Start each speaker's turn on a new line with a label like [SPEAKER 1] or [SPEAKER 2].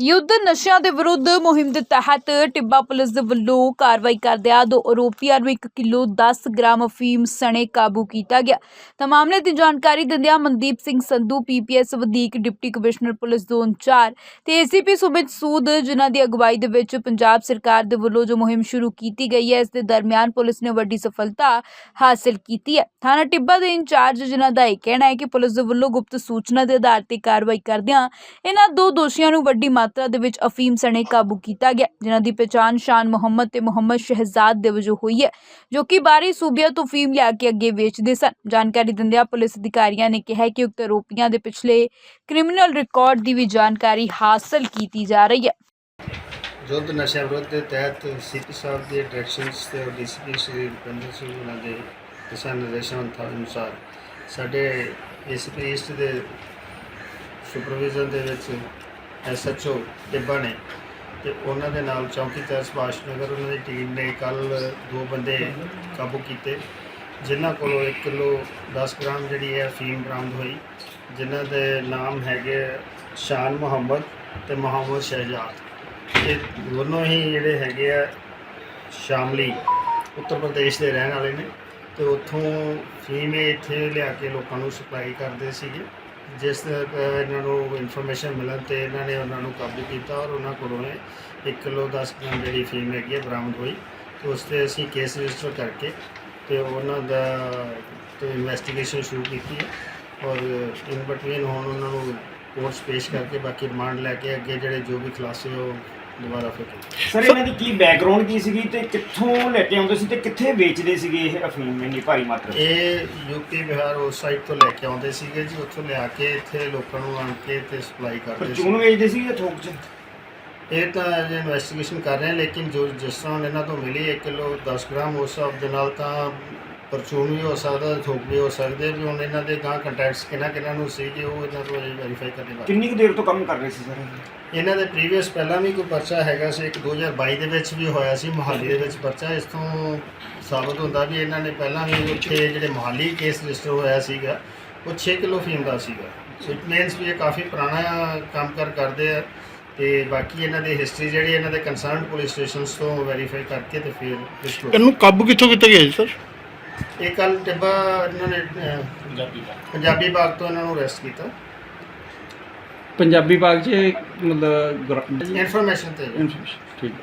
[SPEAKER 1] ਯੁੱਧ ਨਸ਼ਿਆਂ ਦੇ ਵਿਰੁੱਧ ਮੁਹਿੰਮ ਦੇ ਤਹਿਤ ਟਿੱਬਾ ਪੁਲਿਸ ਦੇ ਵੱਲੋਂ ਕਾਰਵਾਈ ਕਰਦਿਆਂ ਦੋ ਆਰੋਪੀਆਂ ਨੂੰ 1 ਕਿਲੋ 10 ਗ੍ਰਾਮ ਅਫੀਮ ਸਣੇ ਕਾਬੂ ਕੀਤਾ ਗਿਆ। ਤਾਂ ਮਾਮਲੇ ਦੀ ਜਾਣਕਾਰੀ ਦਿੰਦਿਆਂ ਮਨਦੀਪ ਸਿੰਘ ਸੰਧੂ ਪੀਪੀਐਸ ਵਧੀਕ ਡਿਪਟੀ ਕਮਿਸ਼ਨਰ ਪੁਲਿਸ ਜ਼ੋਨ 4 ਤੇ ਏਸੀਪੀ ਸੁਮਿਤ ਸੂਦ, ਜਿਨ੍ਹਾਂ ਦੀ ਅਗਵਾਈ ਦੇ ਵਿੱਚ ਪੰਜਾਬ ਸਰਕਾਰ ਦੇ ਵੱਲੋਂ ਜੋ ਮੁਹਿੰਮ ਸ਼ੁਰੂ ਕੀਤੀ ਗਈ ਹੈ, ਇਸ ਦੇ ਦਰਮਿਆਨ ਪੁਲਿਸ ਨੇ ਵੱਡੀ ਸਫਲਤਾ ਹਾਸਲ ਕੀਤੀ ਹੈ। ਥਾਣਾ ਟਿੱਬਾ ਦੇ ਇੰਚਾਰਜ, ਜਿਨ੍ਹਾਂ ਦਾ ਇਹ ਕਹਿਣਾ ਹੈ ਕਿ ਪੁਲਿਸ ਦੇ ਵੱਲੋਂ ਗੁਪਤ ਸੂਚਨਾ ਦੇ ਆਧਾਰ ਤੇ ਕਾਰਵਾਈ ਕਰਦਿਆਂ ਇਹਨਾਂ ਦੋ ਦੋਸ਼ੀਆਂ ਨੂੰ ਵੱਡੀ ਮਾਤਰਾ ਦੇ ਵਿੱਚ ਅਫੀਮ ਸਣੇ ਕਾਬੂ ਕੀਤਾ ਗਿਆ, ਜਿਨ੍ਹਾਂ ਦੀ ਪਛਾਣ ਸ਼ਾਨ ਮੁਹੰਮਦ ਤੇ ਮੁਹੰਮਦ ਸ਼ਹਿਜ਼ਾਦ ਦੇ ਵਜੋਂ ਹੋਈ ਹੈ, ਜੋ ਕਿ ਬਾਹਰੀ ਸੂਬਿਆਂ ਤੋਂ ਅਫੀਮ ਲਿਆ ਕੇ ਅੱਗੇ ਵੇਚਦੇ ਸਨ। ਜਾਣਕਾਰੀ ਦਿੰਦਿਆਂ ਪੁਲਿਸ ਅਧਿਕਾਰੀਆਂ ਨੇ ਕਿਹਾ ਹੈ ਕਿ ਉਕਤ ਆਰੋਪੀਆਂ ਦੇ ਪਿਛਲੇ ਕ੍ਰਿਮੀਨਲ ਰਿਕਾਰਡ ਦੀ ਵੀ ਜਾਣਕਾਰੀ ਹਾਸਲ ਕੀਤੀ ਜਾ ਰਹੀ ਹੈ।
[SPEAKER 2] ਯੁੱਧ ਨਸ਼ਾ ਵਿਰੋਧ ਦੇ ਤਹਿਤ ਸੀਪੀ ਸਾਹਿਬ ਦੇ ਡਾਇਰੈਕਸ਼ਨਸ ਤੇ ਡੀਸੀਪੀ ਸ਼੍ਰੀ ਰੁਪਿੰਦਰ ਸਿੰਘ ਉਹਨਾਂ ਦੇ ਦਿਸ਼ਾ ਨਿਰਦੇਸ਼ਾਂ ਥਾ- ਅਨੁਸਾਰ ਸਾਡੇ ਏਸੀਪੀ ਈਸਟ ਦੇ ਸੁਪਰਵਿਜ਼ਨ ਦੇ ਵਿੱਚ ਐਸਐਚਓ ਟਿੱਬਾ ਨੇ ਤੇ ਉਹਨਾਂ ਦੇ ਨਾਲ ਚੌਕੀਦਾਰ ਸੁਭਾਸ਼ ਨਗਰ ਉਹਨਾਂ ਦੀ ਟੀਮ ਨੇ ਕੱਲ ਦੋ ਬੰਦੇ ਕਾਬੂ ਕੀਤੇ, ਜਿਨ੍ਹਾਂ ਕੋਲੋਂ 1 ਕਿਲੋ 10 ਗ੍ਰਾਮ ਜਿਹੜੀ ਹੈ ਫੀਮ ਬਰਾਮਦ ਹੋਈ, ਜਿਨ੍ਹਾਂ ਦੇ ਨਾਮ ਹੈਗੇ ਸ਼ਾਨ ਮੁਹੰਮਦ ਤੇ ਮੁਹੰਮਦ ਸ਼ਹਿਜਾਦ। ਇਹ ਦੋਨੋਂ ਹੀ ਜਿਹੜੇ ਹੈਗੇ ਆ ਸ਼ਾਮਲੀ ਉੱਤਰ ਪ੍ਰਦੇਸ਼ ਦੇ ਰਹਿਣ ਵਾਲੇ ਨੇ ਤੇ ਉੱਥੋਂ ਫੀਮ ਇਹ ਇੱਥੇ ਲਿਆ ਕੇ ਲੋਕਾਂ ਨੂੰ ਸਪਲਾਈ ਕਰਦੇ ਸੀਗੇ। ਜਿਸ ਇਹਨਾਂ ਨੂੰ ਇਨਫੋਰਮੇਸ਼ਨ ਮਿਲਣ ਤੇ ਇਹਨਾਂ ਨੇ ਉਹਨਾਂ ਨੂੰ ਕਾਬੂ ਕੀਤਾ ਔਰ ਉਹਨਾਂ ਕੋਲੋਂ 1 ਕਿਲੋ 10 ਗ੍ਰਾਮ ਜਿਹੜੀ ਫੀਮ ਹੈਗੀ ਹੈ ਬਰਾਮਦ ਹੋਈ ਤੇ ਉਸ ਤੇ ਅਸੀਂ ਕੇਸ ਰਜਿਸਟਰ ਕਰਕੇ ਤੇ ਉਹਨਾਂ ਦਾ ਤੇ ਇਨਵੈਸਟੀਗੇਸ਼ਨ ਸ਼ੁਰੂ ਕੀਤੀ ਹੈ ਔਰ ਇਨ ਬਿਟਵੀਨ ਹੁਣ ਉਹਨਾਂ ਨੂੰ ਕੋਰਟਸ ਪੇਸ਼ ਕਰਕੇ ਬਾਕੀ ਰਿਮਾਂਡ ਲੈ ਕੇ ਅੱਗੇ ਜਿਹੜੇ ਜੋ ਵੀ ਖੁਲਾਸੇ ਉਹ ਦੁਬਾਰਾ ਫਿਰ ਕੀਤੇ
[SPEAKER 3] ਸਰ ਇਹਨਾਂ ਦੀ ਕੀ ਬੈਕਗ੍ਰਾਉਂਡ ਕੀ ਸੀਗੀ ਤੇ ਕਿੱਥੋਂ ਲੈ ਕੇ ਆਉਂਦੇ ਸੀ ਤੇ ਕਿੱਥੇ ਵੇਚਦੇ ਸੀਗੇ ਇਹ ਅਫੀਮ ਇੰਨੀ ਭਾਰੀ ਮਾਤਰਾ?
[SPEAKER 2] ਇਹ ਯੂਪੀ ਬਿਹਾਰ ਉਸ ਸਾਈਡ ਤੋਂ ਲੈ ਕੇ ਆਉਂਦੇ ਸੀਗੇ ਜੀ ਉੱਥੋਂ ਲਿਆ ਕੇ ਇੱਥੇ ਲੋਕਾਂ ਨੂੰ ਆਣ ਕੇ ਤੇ ਸਪਲਾਈ ਕਰਦੇ ਸੀ।
[SPEAKER 3] ਪਰਚੂਨ ਵੇਚਦੇ ਸੀ ਜਾਂ ਥੋਕ 'ਚ?
[SPEAKER 2] ਇਹ ਤਾਂ ਅਜੇ ਇਨਵੈਸਟੀਗੇਸ਼ਨ ਕਰ ਰਹੇ ਹਾਂ ਲੇਕਿਨ ਜੋ ਜਿਸ ਤਰ੍ਹਾਂ ਹੁਣ ਇਹਨਾਂ ਤੋਂ ਮਿਲੀ 1 ਕਿਲੋ 10 ਗ੍ਰਾਮ ਉਸ ਹਿਸਾਬ ਦੇ ਨਾਲ ਤਾਂ ਪਰਚੂਨ ਵੀ ਹੋ ਸਕਦਾ ਥੋਕ ਵੀ ਹੋ ਸਕਦੇ ਵੀ ਹੁਣ ਇਹਨਾਂ ਦੇ ਗਾਂ ਕੰਟੈਕਟਸ ਕਿਹਨਾਂ ਕਿਹਨਾਂ ਨੂੰ ਸੀ ਕਿ ਉਹ ਇਹਨਾਂ ਤੋਂ ਅਜੇ ਵੈਰੀਫਾਈ ਕਰਨੇ ਬਾਕੀ
[SPEAKER 3] ਕਿੰਨੀ ਕੁ ਦੇਰ ਤੋਂ ਕੰਮ ਕਰ ਰਹੇ ਸੀ ਸਰ? ਇਹ?
[SPEAKER 2] ਇਹਨਾਂ ਦੇ ਪ੍ਰੀਵੀਅਸ ਪਹਿਲਾਂ ਵੀ ਕੋਈ ਪਰਚਾ ਹੈਗਾ ਸੀ ਇੱਕ 2022 ਦੇ ਵਿੱਚ ਵੀ ਹੋਇਆ ਸੀ ਮੁਹਾਲੀ ਦੇ ਵਿੱਚ ਪਰਚਾ। ਇਸ ਤੋਂ ਸਾਬਤ ਹੁੰਦਾ ਵੀ ਇਹਨਾਂ ਨੇ ਪਹਿਲਾਂ ਵੀ ਉੱਥੇ ਜਿਹੜੇ ਮੁਹਾਲੀ ਕੇਸ ਰਜਿਸਟਰ ਹੋਇਆ ਸੀਗਾ ਉਹ 6 ਕਿਲੋ ਫੀਮ ਦਾ ਸੀਗਾ। ਸੋ ਇਟ ਮੀਨਸ ਵੀ ਇਹ ਕਾਫੀ ਪੁਰਾਣਾ ਕੰਮ ਕਰ ਕਰਦੇ ਆ ਤੇ ਬਾਕੀ ਇਹਨਾਂ ਦੀ ਹਿਸਟਰੀ ਜਿਹੜੀ ਇਹਨਾਂ ਦੇ ਕੰਸਰਨਡ ਪੁਲਿਸ ਸਟੇਸ਼ਨਸ ਤੋਂ ਵੈਰੀਫਾਈ ਕਰਕੇ ਤੇ ਫਿਰ
[SPEAKER 4] ਇਹਨੂੰ ਕਾਬੂ ਕਿੱਥੋਂ ਕੀਤਾ ਗਿਆ ਜੀ ਸਰ?
[SPEAKER 2] ਇਹ ਕੱਲ ਟਿੱਬਾ ਇਹਨਾਂ ਨੇ ਅਹ, ਪੰਜਾਬੀ ਬਾਗ। ਤੋਂ ਇਹਨਾਂ ਨੂੰ ਅਰੈਸਟ ਕੀਤਾ।
[SPEAKER 5] ਪੰਜਾਬੀ ਬਾਗ 'ਚ ਮਤਲਬ
[SPEAKER 2] ਇਨਫੋਰਮੇਸ਼ਨ ਤੇ।
[SPEAKER 5] ਇਨਫੋਰਮੇਸ਼ਨ ਠੀਕ। ਹੈ